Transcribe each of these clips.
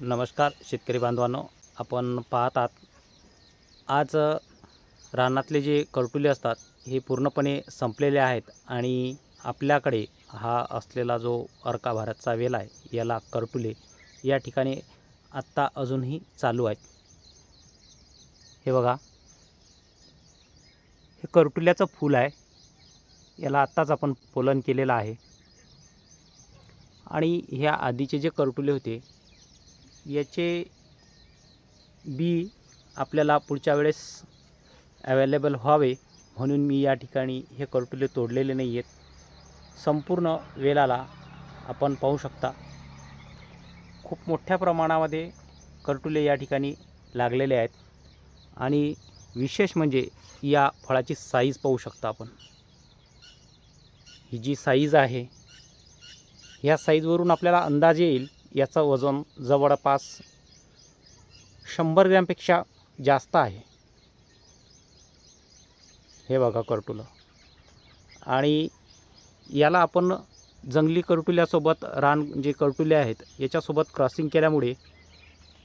नमस्कार शेतकरी बांधवांनो. आपण पाहत आहात आज रानातले जे करटुले असतात हे पूर्णपणे संपलेले आहेत आणि आपल्याकडे हा असलेला जो अर्का भारतचा वेल आहे याला करटुले या ठिकाणी आत्ता अजूनही चालू आहेत. हे बघा. हे करटुल्याचं फूल आहे. याला आत्ताच आपण पोलन केलेलं आहे. आणि ह्या आधीचे जे करटुले होते याचे बी आपल्याला पुढच्या वेळेस अवेलेबल व्हावे म्हणून मी या ठिकाणी हे करटुले तोडलेले नाही आहेत. संपूर्ण वेलाला आपण पाहू शकता. खूप मोठ्या प्रमाणामध्ये करटुले या ठिकाणी लागलेले आहेत. आणि विशेष म्हणजे या फळाची साईज पाहू शकता आपण. ही जी साईज आहे ह्या साईजवरून आपल्याला अंदाज येईल याचं वजन जवळपास शंभर ग्रॅमपेक्षा जास्त आहे. हे बघा करटुलं. आणि याला आपण जंगली करटुल्यासोबत रान जे करटुले आहेत याच्यासोबत क्रॉसिंग केल्यामुळे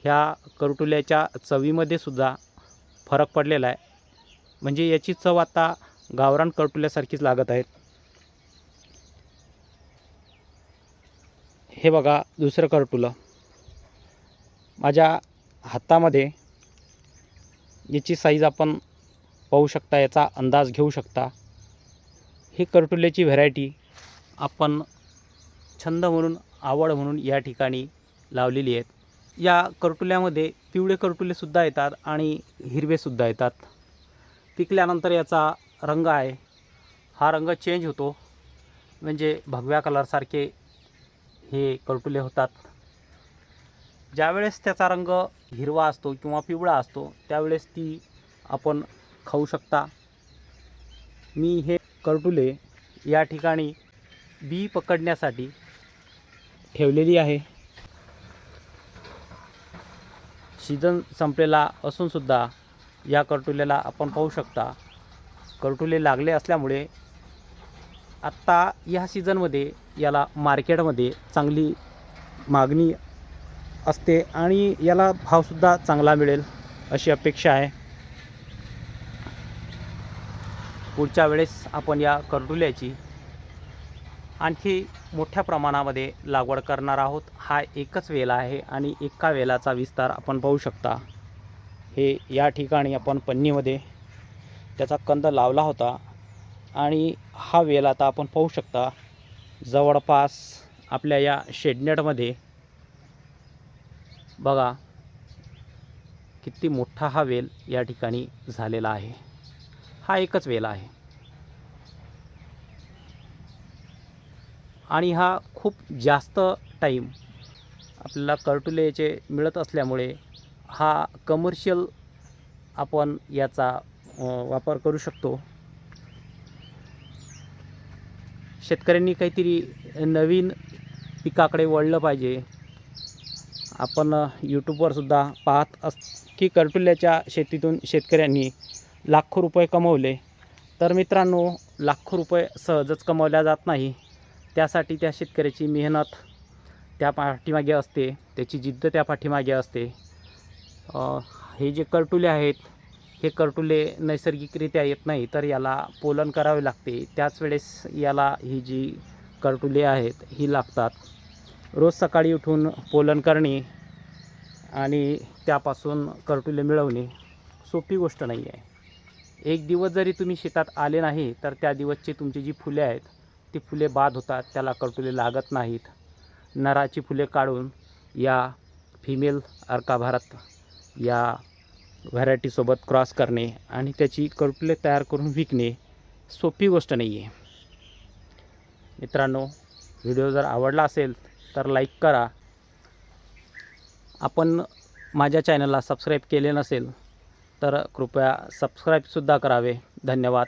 ह्या करटुल्याच्या चवीमध्ये सुद्धा फरक पडलेला आहे. म्हणजे याची चव आता गावरान करटुल्यासारखीच लागत आहेत हे बघा दुसरं करटुलं. माझ्या हातामध्ये याची साईज आपण पाहू शकता याचा अंदाज घेऊ शकता. ही करटुल्याची व्हरायटी आपण छंद म्हणून आवड म्हणून या ठिकाणी लावलेली आहेत. या करटुल्यामध्ये पिवळे करटुलेसुद्धा येतात आणि हिरवेसुद्धा येतात. पिकल्यानंतर याचा रंग आहे. हा रंग चेंज होतो. म्हणजे भगव्या कलरसारखे हे करटुले होतात. ज्यावेळेस त्याचा रंग हिरवा असतो किंवा पिवळा असतो त्यावेळेस ती आपण खाऊ शकता. मी हे करटुले या ठिकाणी बी पकडण्यासाठी ठेवलेली आहे. सीझन संपलेला असूनसुद्धा या करटुल्याला आपण पाहू शकता. करटुले लागले असल्यामुळे आत्ता या सीझनमध्ये याला मार्केटमध्ये चांगली मागणी असते आणि याला भावसुद्धा चांगला मिळेल अशी अपेक्षा आहे. पुढच्या वेळेस आपण या करडुल्याची आणखी मोठ्या प्रमाणामध्ये लागवड करणार आहोत. हा एकच वेला आहे आणि एका वेलाचा विस्तार आपण पाहू शकता. हे या ठिकाणी आपण पन्नीमध्ये त्याचा कंद लावला होता. आणि हा वेल आता आपण पाहू शकता जवळपास आपल्या या शेडनेटमध्ये बघा किती मोठा हा वेल या ठिकाणी झालेला आहे. हा एकच वेल आहे. आणि हा खूप जास्त टाईम आपल्याला कर्टुलेचे मिळत असल्यामुळे हा कमर्शियल आपण याचा वापर करू शकतो. शेतकऱ्यांनी काहीतरी नवीन पिकाकडे वळलं पाहिजे. आपण यूट्यूबवरसुद्धा पाहत अस की करटुल्याच्या शेतीतून शेतकऱ्यांनी लाखो रुपये कमवले. तर मित्रांनो लाखो रुपये सहजच कमवल्या जात नाही. त्यासाठी त्या शेतकऱ्याची मेहनत त्या पाठीमागे असते. त्याची जिद्द त्या पाठीमागे असते. हे जे कर्टुले आहेत हे कर्टुले नैसर्गिकरित्या येत नाही तर याला पोलन करावे लागते. त्याच वेळेस याला ही जी करटुले आहेत ही लागतात. रोज सकाळी उठून पोलन करणे आणि त्यापासून करटुले मिळवणे सोपी गोष्ट नाही आहे. एक दिवस जरी तुम्ही शेतात आले नाही तर त्या दिवसची तुमची जी फुले आहेत ती फुले बाद होतात. त्याला कर्टुले लागत नाहीत. नराची फुले काढून या फिमेल अर्काभारत या व्हरायटीसोबत क्रॉस करणे आणि त्याची करटुले तयार करून विकणे सोपी गोष्ट नाही आहे मित्रांनो व्हिडिओ जर आवडला असेल तर लाईक करा. आपण माझ्या चॅनलला सबस्क्राईब केले नसेल तर कृपया सबस्क्राईबसुद्धा करावे. धन्यवाद.